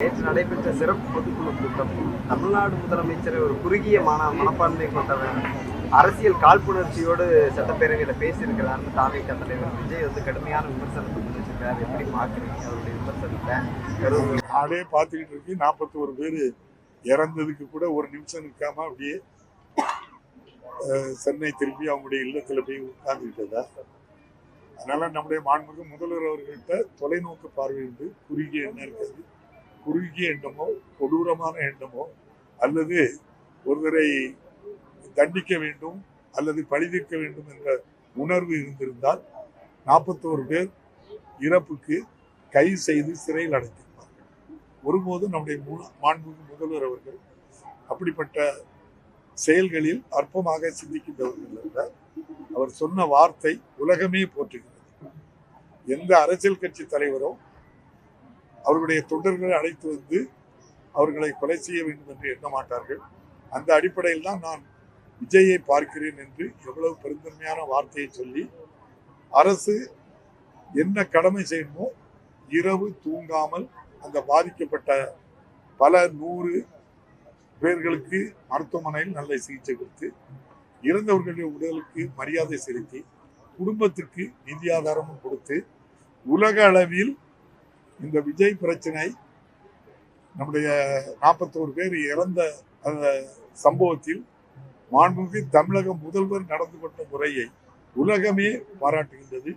நேற்று நடைபெற்ற சிறப்பு பொதுக்குழு கூட்டம். தமிழ்நாடு முதலமைச்சர் ஒரு குறுகிய மன மனப்பான்மை கொண்டவர் அரசியல் காழ்ப்புணர்ச்சியோடு சட்டப்பேரவையில் பேசியிருக்கிறார்னு தாவேக தலைவர் விஜய் வந்து கடுமையான விமர்சனத்தை முன்வச்சிருக்காரு. எப்படி பார்க்குறீங்க? அவருடைய விமர்சனத்தை நாடே பார்த்துக்கிட்டு இருக்கு நாற்பத்தோரு பேர் இறந்ததுக்கு கூட ஒரு நிமிஷம் நிற்காம அப்படியே சென்னை திரும்பி அவங்களுடைய இல்லத்துல போய் உட்கார்ந்துக்கிட்டதா? அதனால நம்முடைய மாண்புக்கு முதல்வர் அவர்கள்ட்ட தொலைநோக்கு பார்வை உண்டு குறுகிய என்ன இருக்கிறது குறுகிய எண்ணமோ கொடூரமான எண்ணமோ அல்லது ஒருவரை தண்டிக்க வேண்டும் அல்லது பழிதீர்க்க வேண்டும் என்ற உணர்வு இருந்திருந்தால் நாற்பத்தோரு பேர் இறப்புக்கு கைது செய்து சிறையில் அடைத்திருப்பார்கள். ஒருபோதும் நம்முடைய மு- மாண்புமிகு முதல்வர் அவர்கள் அப்படிப்பட்ட செயல்களில் அற்பமாக சிந்திக்கின்றவர்கள் அல்ல. அவர் சொன்ன வார்த்தை உலகமே போற்றுகிறது. எந்த அரசியல் கட்சி தலைவரோ அவர்களுடைய தொண்டர்களை அழைத்து வந்து அவர்களை கொலை செய்ய வேண்டும் என்று எண்ண மாட்டார்கள். அந்த அடிப்படையில் தான் நான் விஜயை பார்க்கிறேன் என்று எவ்வளவு பெருந்தன்மையான வார்த்தையை சொல்லி அரசு என்ன கடமை செய்யணுமோ இரவு தூங்காமல் அந்த பாதிக்கப்பட்ட பல நூறு பேர்களுக்கு மருத்துவமனையில் நல்ல சிகிச்சை கொடுத்து இறந்தவர்களுடைய உடலுக்கு மரியாதை செலுத்தி குடும்பத்துக்கு நிதி ஆதாரமும் கொடுத்து உலக அளவில் இந்த விஜய் பிரச்சனை நம்முடைய நாற்பத்தோரு பேர் இறந்த அந்த சம்பவத்தில் மாண்புமிகு தமிழக முதல்வர் நடந்து கொண்ட முறையை உலகமே பாராட்டுகின்றது.